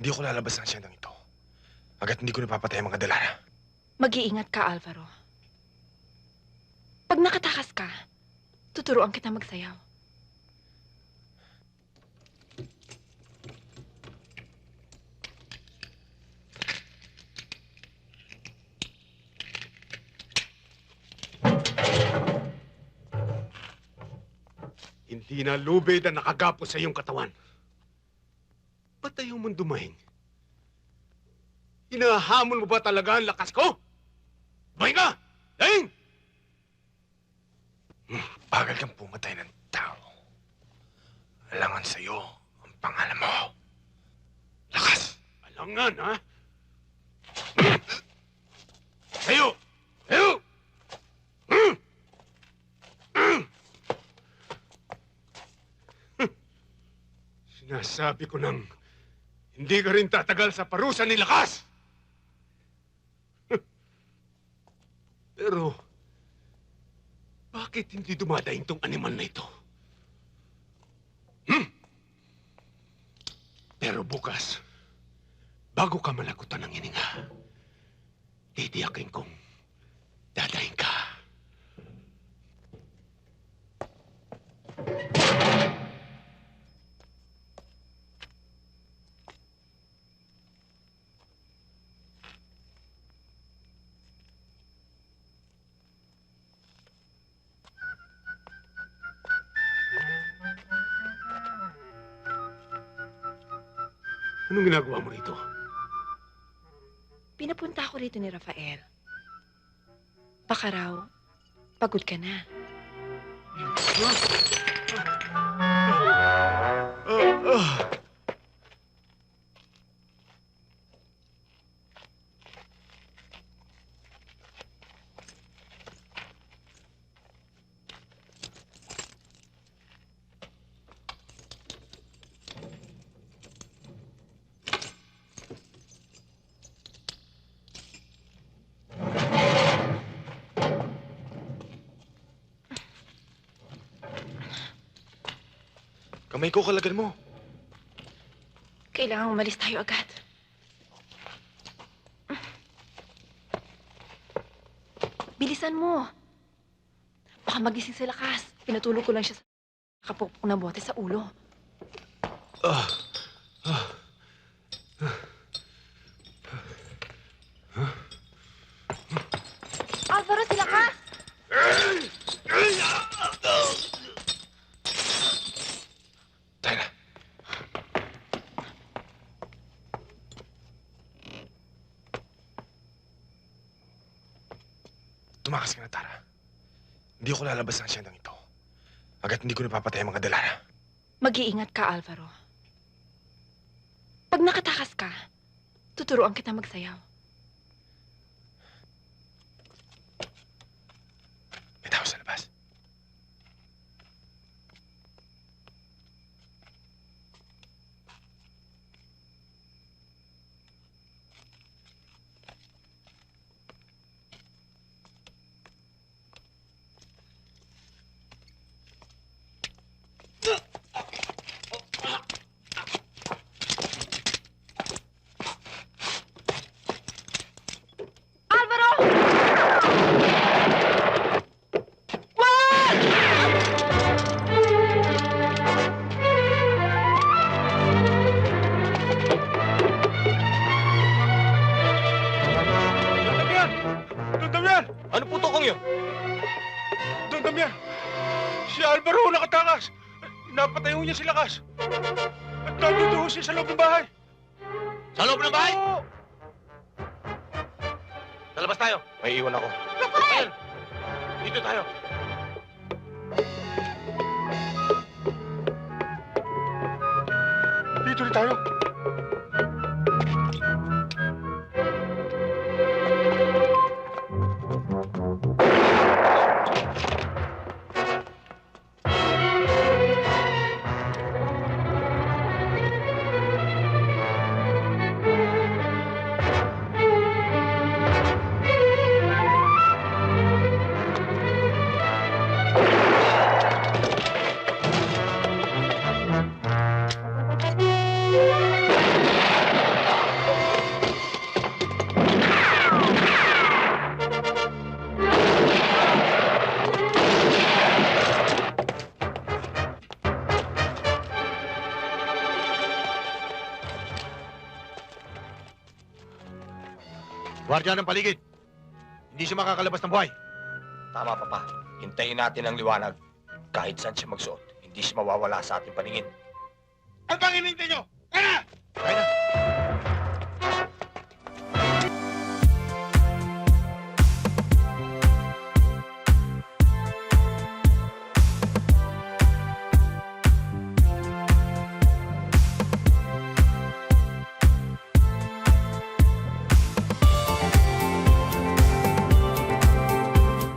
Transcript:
Hindi ako lalabas ng asyendang ito. Agad hindi ko napapatay ang mga dalana. Mag-iingat ka, Alvaro. Pag nakatakas ka, tuturuan kita magsayaw. Hindi na lubid ang nakagapo sa iyong katawan. Ba't ayaw mong dumahing? Hinahamon mo ba talaga ang lakas ko? Dumahing ka! Dahing! Bagal kang pumatay ng tao. Alangan sa'yo ang pangalan mo. Lakas! Alangan, ha? Tayo! Tayo! Sinasabi ko nang hindi ka rin tatagal sa parusa ni Lakas! Pero, bakit hindi dumadaing tong animal na ito? Hmm? Pero bukas, bago ka malagutan ng hininga, titiyakin kong dadaing Anong ginagawa mo rito? Pinapunta ako rito ni Rafael. Baka raw, pagod ka na. Ah, ah. Kamay ko kalagan mo. Kailangan umalis tayo agad. Bilisan mo. Baka magising sa lakas. Pinatulog ko lang siya sa kapupok na bote sa ulo. Ah, Alvaro, sila ka! tayo na. Tumakas ka na, Tara. Hindi ako lalabas ng asyendang ito. Agad hindi ko napapatay ang mga dalana. Mag-iingat ka, Alvaro. Pag nakatakas ka, tuturuan kita magsayaw. Damian! Ano po tokong yun? Don Damian! Si Alvaro nakatakas! Napatay ho niya si Lakas! At nandito ho siya sa loob ng bahay! Sa loob ng bahay? Oo! Sa labas tayo. May iwan ako. Rafael! Dito tayo. Dito rin tayo! Gwardiya ng paligid. Hindi siya makakalabas ng buhay. Tama, Papa. Hintayin natin ang liwanag. Kahit saan siya magsuot, hindi siya mawawala sa ating paningin. Ano bang hinintay nyo? Kaya! Kaya na.